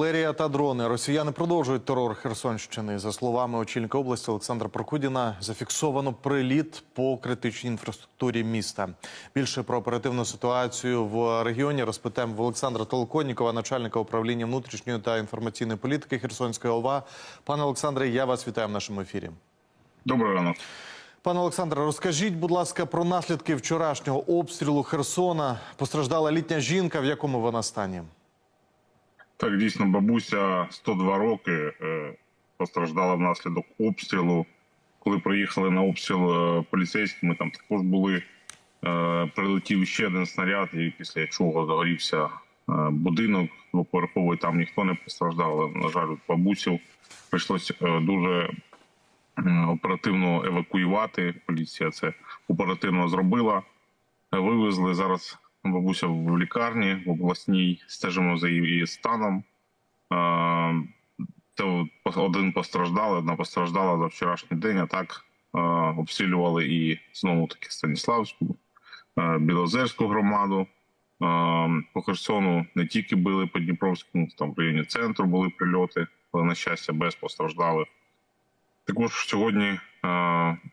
Артилерія та дрони. Росіяни продовжують терор Херсонщини. За словами очільника області Олександра Прокудіна, зафіксовано приліт по критичній інфраструктурі міста. Більше про оперативну ситуацію в регіоні розпитаємо в Олександра Толоконнікова, начальника управління внутрішньої та інформаційної політики Херсонської ОВА. Пане Олександре, я вас вітаю в нашому ефірі. Доброго ранок. Пане Олександре, розкажіть, будь ласка, про наслідки вчорашнього обстрілу Херсона. Постраждала літня жінка. В якому вона стані? Так, дійсно, бабуся 102 роки е, постраждала внаслідок обстрілу. Коли приїхали на обстріл е, поліцейські, ми там також були. Е, прилетів ще один снаряд, і після чого загорівся будинок двоповерховий. Там ніхто не постраждав. Але, на жаль, от бабусю прийшлося дуже оперативно евакуювати. Поліція це оперативно зробила. Вивезли зараз бабуся в лікарні в обласній, стежимо за її станом. Це один постраждалий, одна постраждала за вчорашній день. А так обстрілювали і знову таки Станіславську, Білозерську громаду. По Херсону не тільки били по Дніпровському, там в районі центру були прильоти, але на щастя без постраждалих. Також сьогодні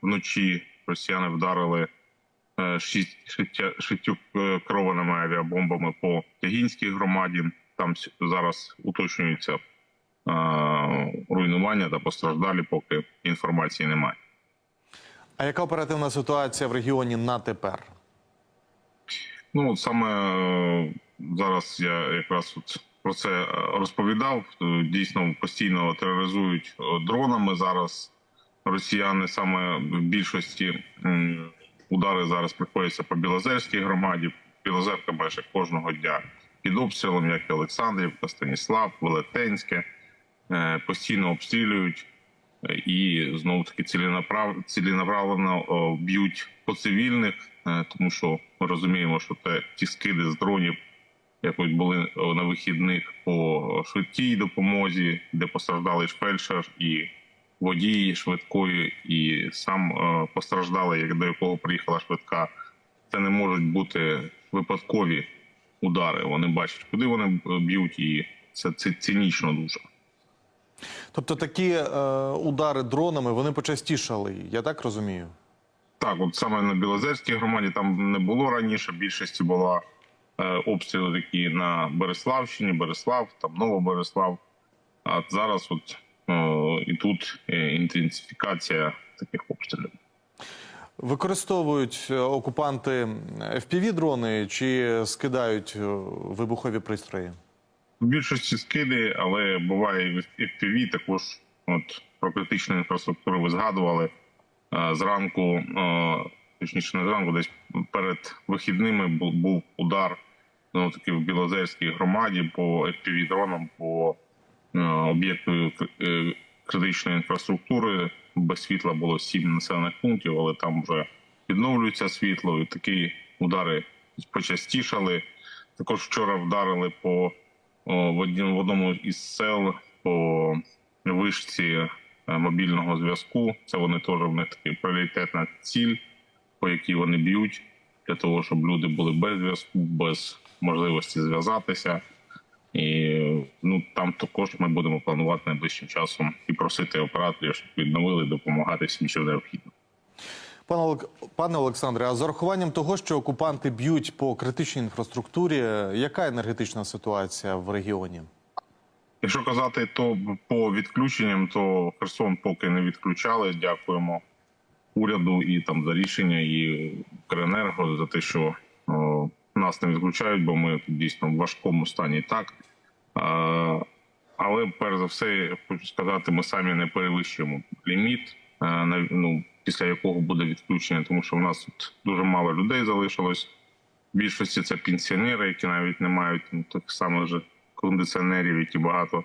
вночі росіяни вдарили шість шиття- шістю е, керованими авіабомбами по Тягінській громаді. Там зараз уточнюється е, руйнування та постраждалі, поки інформації немає. А яка оперативна ситуація в регіоні на тепер? Ну от саме е, зараз я якраз от про це е, розповідав. Е, Дійсно постійно тероризують е, дронами. Зараз росіяни саме в більшості удари зараз приходяться по Білозерській громаді. Білозерка майже кожного дня під обстрілом, як і Олександрівка, Станіслав, Велетенське. Е, Постійно обстрілюють е, і знову таки ціленаправ... ціленаправлено б'ють по цивільних, е, тому що ми розуміємо, що те ті скиди з дронів, як ось були на вихідних по швидкій допомозі, де постраждали фельдшер і водій швидкої, і сам е, постраждалий, як до якого приїхала швидка. Це не можуть бути випадкові удари. Вони бачать, куди вони е, б'ють, і це, це цинічно дуже. Тобто такі е, удари дронами вони почастішали, я так розумію. Так, от саме на Білозерській громаді там не було раніше. Більшості була е, обстріли такі на Береславщині, Береслав, там Новобереслав. А зараз от і тут е, інтенсифікація таких обстрілів. Використовують е, окупанти fpv дрони чи скидають е, вибухові пристрої? В більшості скиди, але буває і FPV також. От про критичну інфраструктуру ви згадували Е, зранку, е, точніше не зранку, десь перед вихідними був, удар ну, таки в Білозерській громаді по FPV дронам по е, об'єкту е, критичної інфраструктури. Без світла було сім населених пунктів, але там вже відновлюється світло. І такі удари почастішали. Також вчора вдарили по в одному із сел по вишці е, мобільного зв'язку. Це вони теж в них така пріоритетна ціль, по якій вони б'ють, для того, щоб люди були без зв'язку, без можливості зв'язатися. І ну там також ми будемо планувати найближчим часом і просити операторів, щоб відновили, допомагати всім, що необхідно. Пане Олек- пане Олександре, а з урахуванням того, що окупанти б'ють по критичній інфраструктурі, яка енергетична ситуація в регіоні? Якщо казати, то по відключенням, то Херсон поки не відключали. Дякуємо уряду і там за рішення, і Укренерго за те, що о, нас не відключають, бо ми дійсно в важкому стані так. Але перш за все, хочу сказати, ми самі не перевищуємо ліміт, ну, після якого буде відключення, тому що в нас тут дуже мало людей залишилось. В більшості це пенсіонери, які навіть не мають ну, тих самих же кондиціонерів, які багато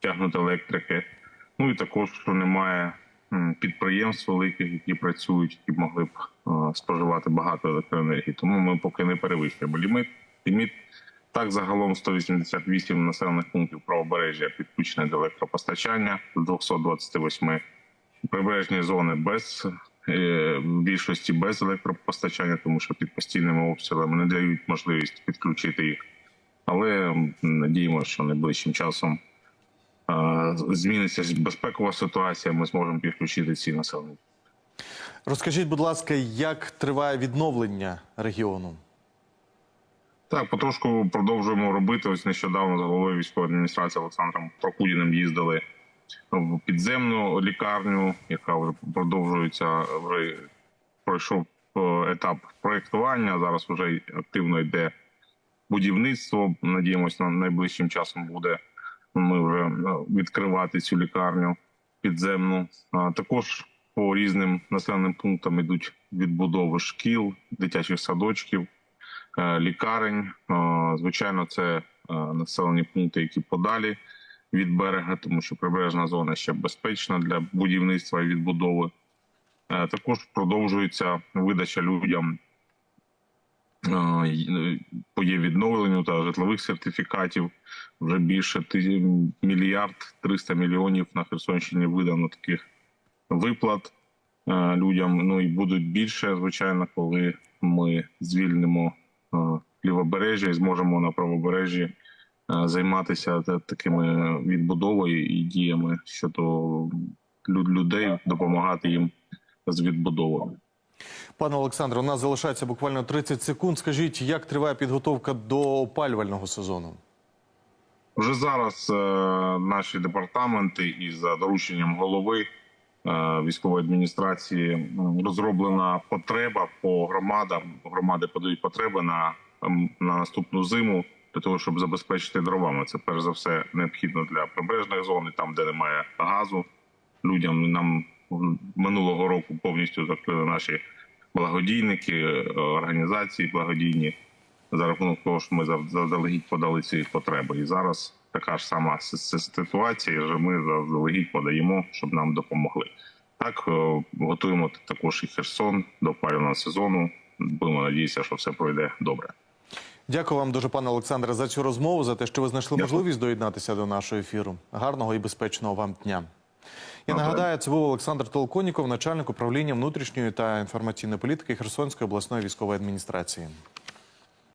тягнуть електрики. Ну і також, що немає підприємств великих, які працюють, які могли б е, споживати багато електроенергії. Тому ми поки не перевищуємо ліміт. Ліміт так загалом 188 населених пунктів правобережжя підключені до електропостачання з 228 прибережні зони без е, більшості без електропостачання, тому що під постійними обстрілами не дають можливість підключити їх. Але м, надіємося, що найближчим часом зміниться безпекова ситуація, ми зможемо підключити ці населені. Розкажіть, будь ласка, як триває відновлення регіону? Так, потрошку продовжуємо робити. Ось нещодавно з головою військової адміністрації Олександром Прокудіним їздили в підземну лікарню, яка вже продовжується. Вже пройшов е, етап проєктування. Зараз вже активно йде будівництво. Надіємося, на найближчим часом буде ми вже е, відкривати цю лікарню підземну. Також по різним населеним пунктам йдуть відбудови шкіл, дитячих садочків лікарень. Е, Звичайно, це е, населені пункти, які подалі від берега, тому що прибережна зона ще безпечна для будівництва і відбудови. Е, Також продовжується видача людям е, по є відновленню та житлових сертифікатів. Вже більше мільярд 300 мільйонів на Херсонщині видано таких виплат е, людям. Ну і будуть більше, звичайно, коли ми звільнимо е, лівобережжя і зможемо на правобережжі е, займатися такими відбудовою і діями щодо людей, допомагати їм з відбудовою. Пане Олександре, у нас залишається буквально 30 секунд. Скажіть, як триває підготовка до опалювального сезону? Вже зараз е, наші департаменти і за дорученням голови е, військової адміністрації розроблена потреба по громадам. Громади подають потреби на, на наступну зиму для того, щоб забезпечити дровами. Це перш за все необхідно для прибережних зон, і там, де немає газу. Людям нам минулого року повністю закрили наші благодійники, е, організації благодійні за рахунок того, що ми заздалегідь подали ці потреби. І зараз така ж сама ситуація, що ми заздалегідь подаємо, щоб нам допомогли. Так е, готуємо також і Херсон до опалювального сезону. Будемо надіятися, що все пройде добре. Дякую вам дуже, пане Олександре, за цю розмову, за те, що ви знайшли Дякую. можливість доєднатися до нашого ефіру. Гарного і безпечного вам дня. Я нагадаю, це був Олександр Толконіков, начальник управління внутрішньої та інформаційної політики Херсонської обласної військової адміністрації.